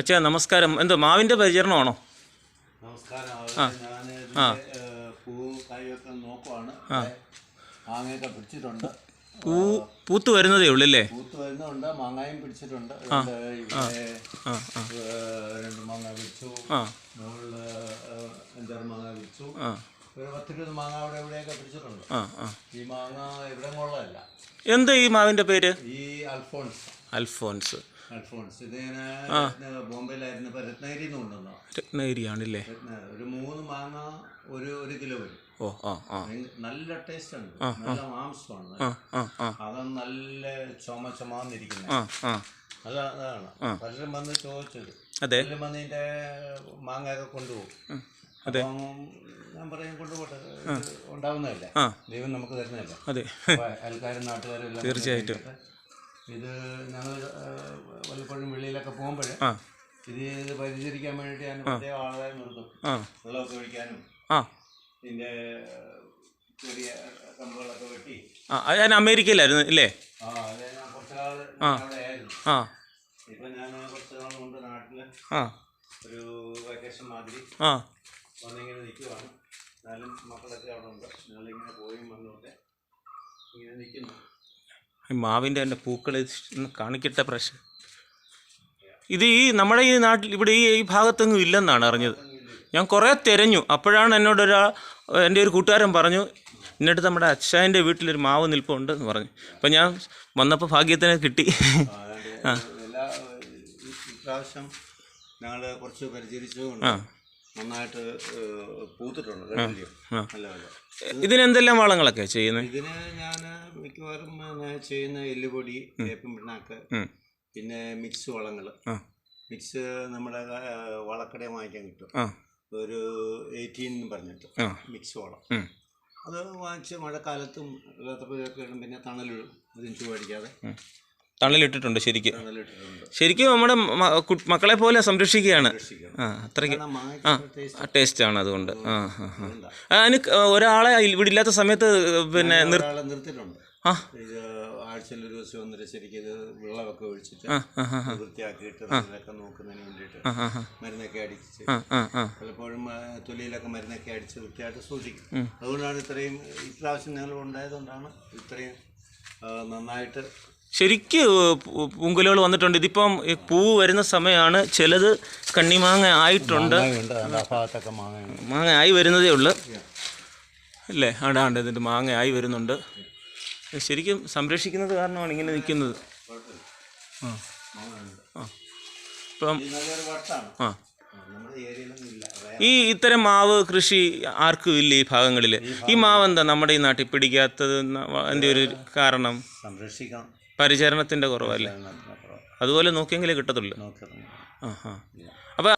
അച്ഛാ നമസ്കാരം. എന്തോ മാവിന്റെ പരിചരണമാണോ? പൂ കായൊക്കെ നോക്കുവാണ്. മാങ്ങയൊക്കെ പിടിച്ചിട്ടുണ്ട്. പൂ പൂത്ത് വരുന്നതേ ഉള്ളൂ അല്ലേ പൂത്ത് വരുന്നുണ്ട്. മാങ്ങായും പിടിച്ചിട്ടുണ്ട്. ആ. ആ. രണ്ട് മാങ്ങ പിടിച്ചു ആ. മുകളിൽ അഞ്ചാറ് മാങ്ങ പിടിച്ചു ഒരു പത്തിരുപത് മാങ്ങ അവിടെ എവിടെയൊക്കെ പിടിച്ചിട്ടുണ്ട്. ആ ആ. ഈ മാങ്ങ എവിടെ കൊള്ളല്ല. എന്താ ഈ മാവിന്റെ പേര്? ഈ അൽഫോൺസ്. അൽഫോൻസ് അൽഫോൺസ് ഇതിങ്ങനെ ബോംബെയിലായിരുന്നപ്പോൾ രത്നഗിരി എന്ന് കൊണ്ടുവന്നോ? രത്നഗിരിയാണല്ലേ ഒരു മൂന്ന് മാങ്ങ ഒരു ഒരു കിലോ വരും. ഓ ആ ആ. നല്ല ടേസ്റ്റ് ഉണ്ട്. നല്ല മാംസമാണ്. അത് നല്ല ചുമ ചുമന്നിരിക്കുന്നത് ആ ആ. അത് അതാണ്. പലരും വന്ന് ചോദിച്ചത്. അതെ. പലരും വന്ന് ഇതിന്റെ മാങ്ങയൊക്കെ കൊണ്ടുപോകും. അതെ. ഞാൻ പറയും കൊണ്ടുപോട്ടെ. ഉണ്ടാവുന്നതല്ല? ദൈവം നമുക്ക് തരുന്നതല്ല? അതെ. അയൽക്കാരും നാട്ടുകാരും തീർച്ചയായിട്ടും. ഇത് ഞങ്ങൾ പോകുമ്പോഴേ ആ. ഇത് ഇത് പരിചരിക്കാൻ വേണ്ടിയിട്ട് ഞാൻ പ്രത്യേക ആളെ നിർത്തും. വെള്ളമൊക്കെ ഒഴിക്കാനും. ഇതിന്റെ ചെറിയ കമ്പുകളൊക്കെ വെട്ടി. ആ അത് ഞാൻ അമേരിക്കയിലായിരുന്നു ഇല്ലേ? ആ അതെ ഞാൻ കുറച്ച് നാൾ അവിടെ ആയിരുന്നു ആ. ഇപ്പൊ ഞാൻ കുറച്ച് നാൾ കൊണ്ട് നാട്ടിൽ ആ. ഒരു വെക്കേഷൻ മാതിരി ആ. വന്നിങ്ങനെ നിൽക്കുവാണ്. എന്നാലും മക്കളൊക്കെ അവിടെ ഉണ്ട് ഞങ്ങളിങ്ങനെ പോയും വന്നോട്ടെ ഇങ്ങനെ നിൽക്കുന്നു. മാവിന്റെ എന്റെ പൂക്കൾ കാണിക്കട്ടെ പ്രശ്നം. ഇത് ഈ നമ്മുടെ ഈ നാട്ടിൽ ഇവിടെ ഈ ഈ ഭാഗത്തൊന്നും ഇല്ലെന്നാണ് അറിഞ്ഞത്. ഞാൻ കുറേ തിരഞ്ഞു. അപ്പോഴാണ് എന്നോട് എന്നോടൊരാ എന്റെ ഒരു കൂട്ടുകാരൻ പറഞ്ഞു എന്നിട്ട് നമ്മുടെ അച്ഛന്റെ വീട്ടിലൊരു മാവ് നിൽപ്പുണ്ട് എന്ന് പറഞ്ഞു. അപ്പം ഞാൻ വന്നപ്പോൾ ഭാഗ്യത്തിന് കിട്ടി. ആ, ഞങ്ങൾ കുറച്ച് പരിചരിച്ചതുകൊണ്ട് നന്നായിട്ട് പൂത്തിട്ടുണ്ട്. ഇതിനെന്തെല്ലാം വളങ്ങളൊക്കെ ചെയ്യുന്നത് ഇതിന് ഞാൻ മിക്കവാറും ചെയ്യുന്ന എല്ലുപൊടി വേപ്പിൻ പിണ്ണാക്ക്. പിന്നെ മിക്സ് വളങ്ങൾ മിക്സ് നമ്മുടെ വളക്കടയിൽ വാങ്ങിക്കാൻ കിട്ടും. ഒരു എയ്റ്റീൻ പറഞ്ഞിട്ട് മിക്സ് വളം. അത് വാങ്ങിച്ച് മഴക്കാലത്തും അല്ലാത്തപ്പോഴൊക്കെ ഇടും. പിന്നെ തണലിടും. അതിന് ചൂടടിക്കാതെ. ഉം. തണലിട്ടിട്ടുണ്ട് ശരിക്കും. ശരിക്കും നമ്മുടെ മക്കളെ പോലെ സംരക്ഷിക്കുകയാണ്. അത്രയ്ക്ക്. ടേസ്റ്റ് ആ ടേസ്റ്റ് ആണ് അതുകൊണ്ട്. ആ അതിന് ഒരാളെ ഇവിടെ ഇല്ലാത്ത സമയത്ത് പിന്നെ നിർ നിർത്തിയിട്ടുണ്ട്. ഇത് ആഴ്ചയിൽ ഒരു ദിവസം ഒന്നര ശരിക്കും ഇത് വെള്ളമൊക്കെ ഒഴിച്ചിട്ട് വൃത്തിയാക്കിയിട്ട് അതിലൊക്കെ നോക്കുന്നതിന് വേണ്ടിയിട്ട് മരുന്നൊക്കെ അടിച്ച് പലപ്പോഴും തൊലിയിലൊക്കെ മരുന്നൊക്കെ അടിച്ച് വൃത്തിയായിട്ട് സൂക്ഷിക്കും. അതുകൊണ്ടാണ് ഇത്രയും ഇപ്രാവശ്യം ഞങ്ങൾ ഉണ്ടായതുകൊണ്ടാണ് ഇത്രയും നന്നായിട്ട് ശരിക്ക് പൂങ്കുലകൾ വന്നിട്ടുണ്ട്. ഇതിപ്പം പൂവ് വരുന്ന സമയമാണ് ചിലത് കണ്ണിമാങ്ങ ആയിട്ടുണ്ട്. മാങ്ങ ആയി വരുന്നതേ ഉള്ളു. അല്ലേ? ആണ്ടാണ്ട് ഇതിന്റെ മാങ്ങ ആയി വരുന്നുണ്ട്. ശരിക്കും സംരക്ഷിക്കുന്നത് കാരണമാണ് ഇങ്ങനെ നിൽക്കുന്നത്. ആ. ഇപ്പം ആ. ഈ ഇത്തരം മാവ് കൃഷി ആർക്കും ഇല്ല ഈ ഭാഗങ്ങളിൽ ഈ മാവ് എന്താ നമ്മുടെ ഈ നാട്ടിൽ പിടിക്കാത്തത് എന്റെ ഒരു കാരണം? സംരക്ഷിക്കണം പരിചരണത്തിന്റെ കുറവല്ലേ? അതുപോലെ നോക്കിയെങ്കിലേ കിട്ടത്തുള്ളൂ. ആ ആ ആ